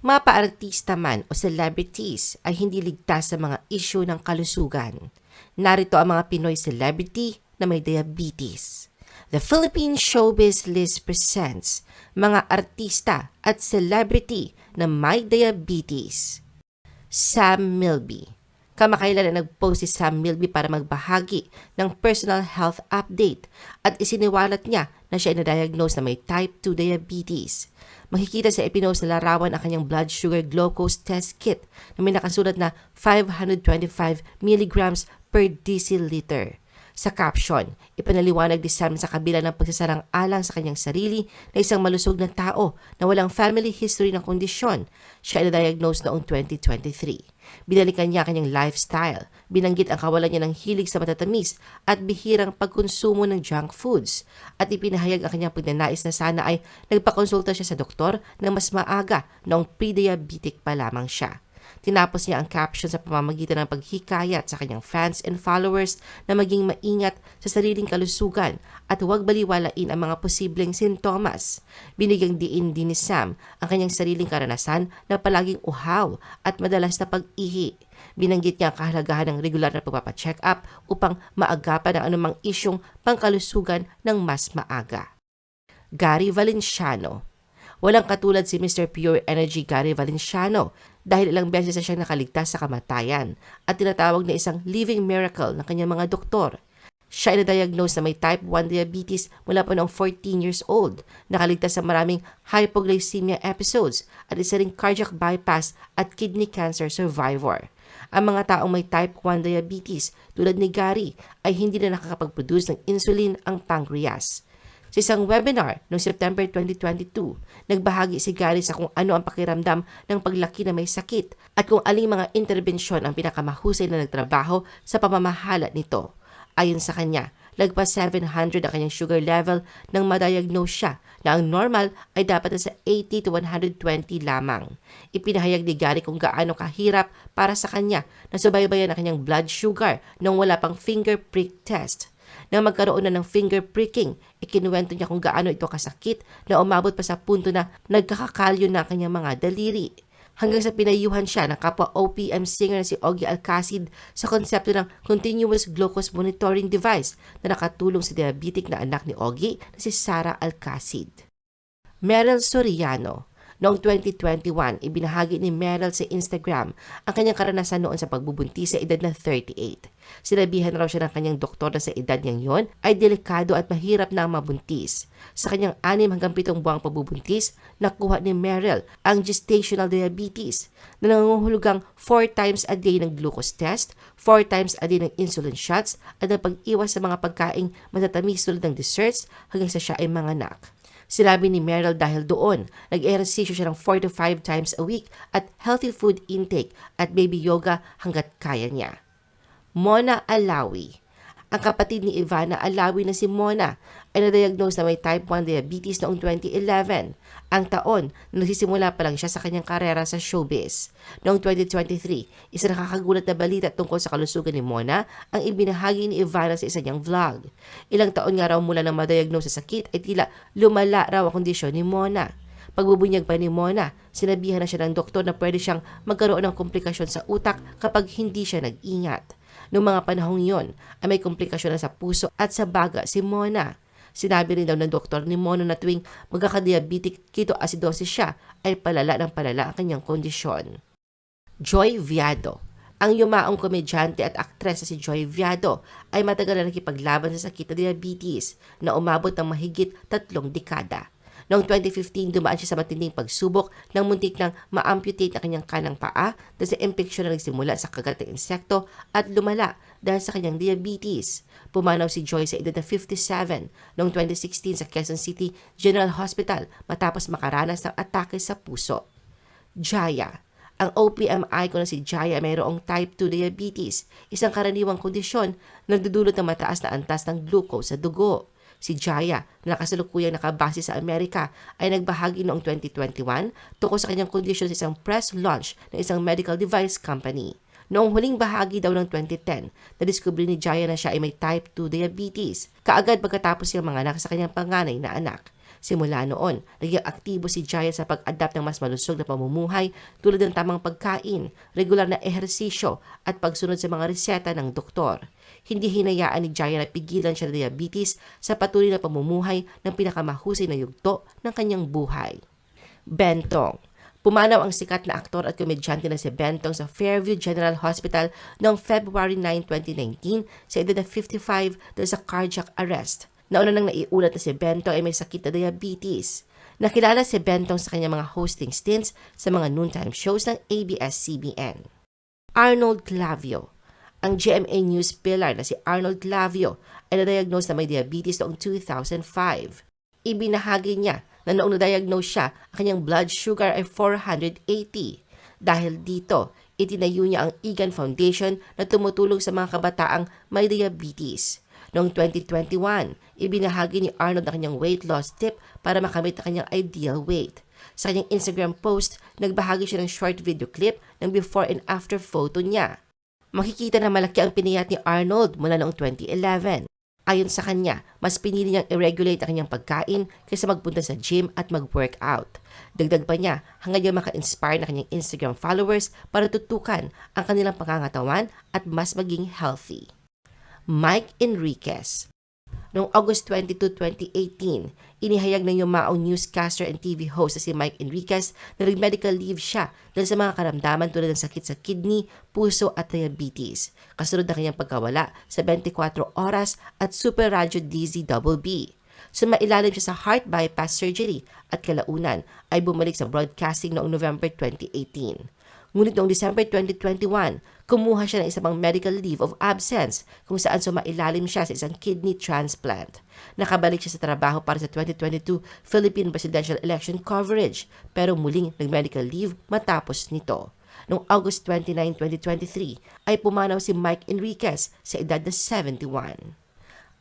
Mapaartista man o celebrities ay hindi ligtas sa mga isyu ng kalusugan. Narito ang mga Pinoy celebrity na may diabetes. The Philippine Showbiz List presents mga artista at celebrity na may diabetes. Sam Milby. Kamakailan na nag-post si Sam Milby para magbahagi ng personal health update at isiniwalat niya na siya ay na-diagnose na may type 2 diabetes. Makikita sa ipinost na larawan ang kanyang blood sugar glucose test kit na may nakasulat na 525 milligrams per deciliter. Sa caption, ipanaliwanag ni Sam sa kabila ng pagsasarang alang sa kanyang sarili na isang malusog na tao na walang family history ng kondisyon. Siya ay na-diagnose noong 2023. Binalikan niya kanyang lifestyle. Binanggit ang kawalan niya ng hilig sa matatamis at bihirang pagkonsumo ng junk foods. At ipinahayag ang kanyang pagnanais na sana ay nagpakonsulta siya sa doktor ng mas maaga noong pre-diabetic pa lamang siya. Tinapos niya ang caption sa pamamagitan ng paghikayat sa kanyang fans and followers na maging maingat sa sariling kalusugan at huwag baliwalain ang mga posibleng sintomas. Binigyang diin din ni Sam ang kanyang sariling karanasan na palaging uhaw at madalas na pag-ihi. Binanggit niya ang kahalagahan ng regular na pagpapacheck up upang maagapan ang anumang isyong pangkalusugan ng mas maaga. Gary Valenciano Walang katulad si Mr. Pure Energy Gary Valenciano dahil ilang beses na siyang nakaligtas sa kamatayan at tinatawag na isang living miracle ng kanyang mga doktor. Siya ay na-diagnose na may type 1 diabetes mula pa noong 14 years old. Nakaligtas sa maraming hypoglycemia episodes at isa ring cardiac bypass at kidney cancer survivor. Ang mga taong may type 1 diabetes tulad ni Gary ay hindi na nakakapag-produce ng insulin ang pancreas. Sa isang webinar noong September 2022, nagbahagi si Gary sa kung ano ang pakiramdam ng paglaki na may sakit at kung aling mga interbensyon ang pinakamahusay na nagtrabaho sa pamamahala nito. Ayon sa kanya, lagpas 700 ang kanyang sugar level nang madiagnose siya na ang normal ay dapat sa 80 to 120 lamang. Ipinahayag ni Gary kung gaano kahirap para sa kanya na subaybayan ang kanyang blood sugar nang wala pang finger prick test. Nang magkaroon na ng finger pricking, ikinuwento niya kung gaano ito kasakit na umabot pa sa punto na nagkakakalyo na ang kanyang mga daliri. Hanggang sa pinayuhan siya ng kapwa OPM singer na si Ogie Alcacid sa konsepto ng Continuous Glucose Monitoring Device na nakatulong sa diabetic na anak ni Ogie na si Sarah Alcacid. Meryl Soriano Noong 2021, ibinahagi ni Meryl sa Instagram ang kanyang karanasan noon sa pagbubuntis sa edad na 38. Sinabihan raw siya ng kanyang doktor na sa edad niyang yon ay delikado at mahirap na mabuntis. Sa kanyang 6 hanggang 7 buwang pagbubuntis, nakuha ni Meryl ang gestational diabetes na nangunghulugang 4 times a day ng glucose test, 4 times a day ng insulin shots at ang pag-iwas sa mga pagkaing matatamis tulad ng desserts hanggang sa siya ay manganak. Sinabi ni Meryl dahil doon, nag-ehersisyo siya ng 4 to 5 times a week at healthy food intake at baby yoga hanggat kaya niya. Mona Alawi ang kapatid ni Ivana Alawi na si Mona ay na-diagnose na may type 1 diabetes noong 2011, ang taon na nagsisimula pa lang siya sa kanyang karera sa showbiz. Noong 2023, isa nakakagulat na balita tungkol sa kalusugan ni Mona ang ibinahagi ni Ivana sa isa niyang vlog. Ilang taon nga raw mula nang ma-diagnose sa sakit ay tila lumala raw ang kondisyon ni Mona. Pagbubunyag pa ni Mona, sinabihan na siya ng doktor na pwede siyang magkaroon ng komplikasyon sa utak kapag hindi siya nag-ingat. Noong mga panahong yon ay may komplikasyon na sa puso at sa baga si Mona. Sinabi rin daw ng doktor ni Mona na tuwing magkakadiabetic ketoacidosis siya ay palala ng palala ang kanyang kondisyon. Joy Viado ang yumaong komedyante at aktres na si Joy Viado ay matagal na nakipaglaban sa sakit na diabetes na umabot ng mahigit tatlong dekada. Noong 2015, dumaan siya sa matinding pagsubok nang muntik nang ma-amputate ang kanyang kanang paa dahil sa infeksyon na nagsimula sa kagat ng insekto at lumala dahil sa kanyang diabetes. Pumanaw si Joy sa edad na 57 noong 2016 sa Quezon City General Hospital matapos makaranas ng atake sa puso. Jaya ang OPM icon na si Jaya mayroong type 2 diabetes, isang karaniwang kondisyon na nagdudulot ng mataas na antas ng glucose sa dugo. Si Jaya, na nakasalukuyang nakabase sa Amerika, ay nagbahagi noong 2021 tungkol sa kanyang kondisyon sa isang press launch ng isang medical device company. Noong huling bahagi daw ng 2010, nadiskubre ni Jaya na siya ay may type 2 diabetes, kaagad pagkatapos siyang manganak sa kanyang panganay na anak. Simula noon, naging aktibo si Jaya sa pag-adapt ng mas malusog na pamumuhay tulad ng tamang pagkain, regular na ehersisyo at pagsunod sa mga reseta ng doktor. Hindi hinayaan ni Jaya na pigilan siya ng diabetes sa patuloy na pamumuhay ng pinakamahusay na yugto ng kanyang buhay. Bentong Pumanaw ang sikat na aktor at komedyante na si Bentong sa Fairview General Hospital noong February 9, 2019 sa edad na 55 dahil sa cardiac arrest. Nauna nang naiulat na si Bentong ay may sakit na diabetes. Nakilala si Bentong sa kanyang mga hosting stints sa mga noontime shows ng ABS-CBN. Arnold Clavio Ang GMA News pillar na si Arnold Clavio ay na-diagnose na may diabetes noong 2005. Ibinahagi niya na noong na-diagnose siya, ang kanyang blood sugar ay 480. Dahil dito, itinayo niya ang Egan Foundation na tumutulong sa mga kabataang may diabetes. Noong 2021, ibinahagi ni Arnold ang kanyang weight loss tip para makamit ang kanyang ideal weight. Sa kanyang Instagram post, nagbahagi siya ng short video clip ng before and after photo niya. Makikita na malaki ang piniyat ni Arnold mula noong 2011. Ayon sa kanya, mas pinili niyang i-regulate ang kanyang pagkain kaysa magpunta sa gym at mag-workout. Dagdag pa niya, hanggang niya maka-inspire na kanyang Instagram followers para tutukan ang kanilang pangangatawan at mas maging healthy. Mike Enriquez Noong August 22, 2018, inihayag ng yumaong newscaster and TV host na si Mike Enriquez na nag-medical leave siya dahil sa mga karamdaman tulad ng sakit sa kidney, puso at diabetes. Kasunod ng kanyang pagkawala sa 24 oras at super radio DZ double B. Sumailalim siya sa heart bypass surgery at kalaunan ay bumalik sa broadcasting noong November 2018. Ngunit noong December 2021, kumuha siya ng isang pang medical leave of absence kung saan sumailalim siya sa isang kidney transplant. Nakabalik siya sa trabaho para sa 2022 Philippine presidential election coverage pero muling nag-medical leave matapos nito. Noong August 29, 2023 ay pumanaw si Mike Enriquez sa edad na 71.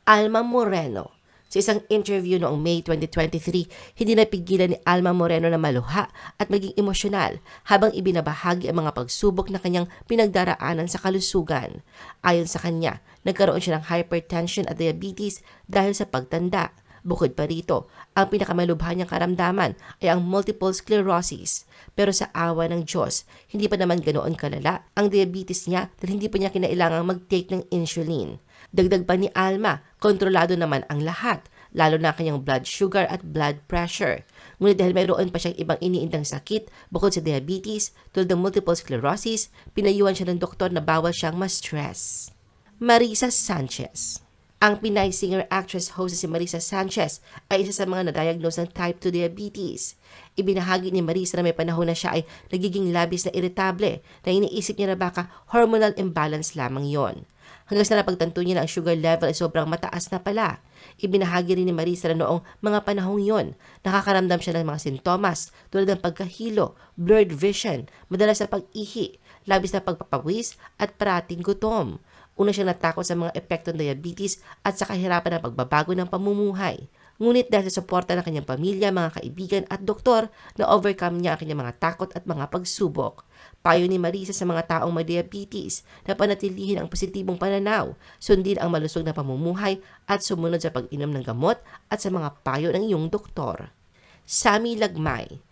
Alma Moreno sa isang interview noong May 2023, hindi napigilan ni Alma Moreno na maluha at maging emosyonal habang ibinabahagi ang mga pagsubok na kanyang pinagdaraanan sa kalusugan. Ayon sa kanya, nagkaroon siya ng hypertension at diabetes dahil sa pagtanda. Bukod pa rito, ang pinakamalubha niyang karamdaman ay ang multiple sclerosis. Pero sa awa ng Diyos, hindi pa naman ganoon kalala ang diabetes niya dahil hindi pa niya kinailangang mag-take ng insulin. Dagdag pa ni Alma, kontrolado naman ang lahat, lalo na kanyang blood sugar at blood pressure. Ngunit dahil mayroon pa siyang ibang iniindang sakit bukod sa diabetes, tulad ng multiple sclerosis, pinayuhan siya ng doktor na bawal siyang ma-stress. Marisa Sanchez ang Pinay singer-actress host si Marisa Sanchez ay isa sa mga na-diagnose ng type 2 diabetes. Ibinahagi ni Marisa na may panahon na siya ay nagiging labis na irritable na iniisip niya na baka hormonal imbalance lamang yon. Hanggang sa napagtanto niya na ang sugar level ay sobrang mataas na pala. Ibinahagi rin ni Marisa na noong mga panahong yon, nakakaramdam siya ng mga sintomas tulad ng pagkahilo, blurred vision, madalas na pag-ihi, labis na pagpapawis at parating gutom. Una siyang natakot sa mga epekto ng diabetes at sa kahirapan ng pagbabago ng pamumuhay. Ngunit dahil sa suporta ng kanyang pamilya, mga kaibigan at doktor, na-overcome niya ang kanyang mga takot at mga pagsubok. Payo ni Marisa sa mga taong may diabetes na panatilihin ang positibong pananaw, sundin ang malusog na pamumuhay at sumunod sa pag-inom ng gamot at sa mga payo ng iyong doktor. Sami Lagmay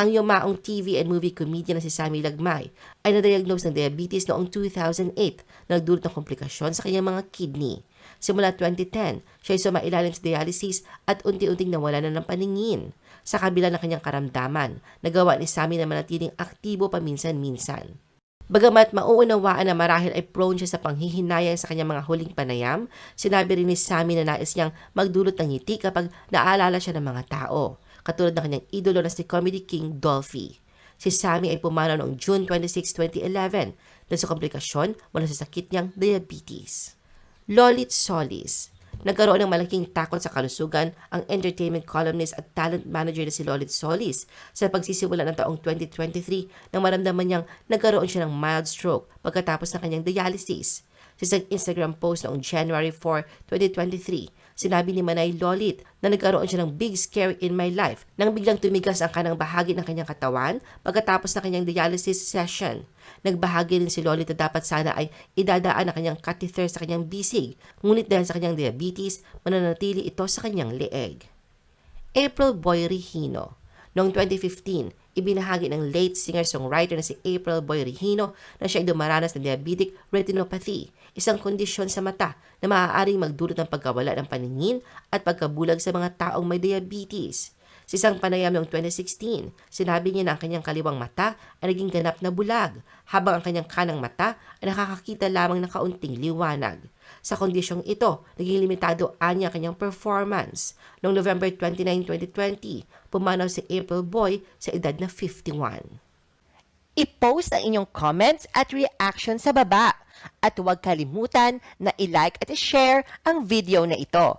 ang yumaong TV and movie comedian na si Sammy Lagmay ay na-diagnose ng diabetes noong 2008 na nagdulot ng komplikasyon sa kanyang mga kidney. Simula 2010, siya ay sumailalim sa dialysis at unti-unting nawala na ng paningin. Sa kabila ng kanyang karamdaman, nagawa ni Sammy na manatiling aktibo paminsan-minsan. Bagamat mauunawaan na marahil ay prone siya sa panghihinayang sa kanyang mga huling panayam, sinabi rin ni Sammy na nais niyang magdulot ng ngiti kapag naalala siya ng mga tao katulad ng kanyang idolo na si Comedy King Dolphy. Si Sammy ay pumanaw noong June 26, 2011 dahil sa komplikasyon mula sa sakit niyang diabetes. Lolit Solis Nagkaroon ng malaking takot sa kalusugan ang entertainment columnist at talent manager na si Lolit Solis sa pagsisimula ng taong 2023 nang maramdaman niyang nagkaroon siya ng mild stroke pagkatapos ng kanyang dialysis. Sa isang Instagram post noong January 4, 2023, Sinabi ni Manay Lolit na nagkaroon siya ng big scare in my life nang biglang tumigas ang kanang bahagi ng kanyang katawan pagkatapos ng kanyang dialysis session. Nagbahagi rin si Lolit na dapat sana ay idadaan ang kanyang catheter sa kanyang bisig, ngunit dahil sa kanyang diabetes, mananatili ito sa kanyang leeg. April Boy Regino. Noong 2015, ibinahagi ng late singer-songwriter na si April Boy Regino na siya ay dumaranas ng diabetic retinopathy, isang kondisyon sa mata na maaaring magdulot ng pagkawala ng paningin at pagkabulag sa mga taong may diabetes. Sa isang panayam noong 2016, sinabi niya na ang kanyang kaliwang mata ay naging ganap na bulag, habang ang kanyang kanang mata ay nakakakita lamang ng kaunting liwanag. Sa kondisyong ito, naging limitado anya ang kanyang performance. Noong November 29, 2020, pumanaw si April Boy sa edad na 51. I-post ang inyong comments at reaction sa baba. At huwag kalimutan na i-like at i-share ang video na ito.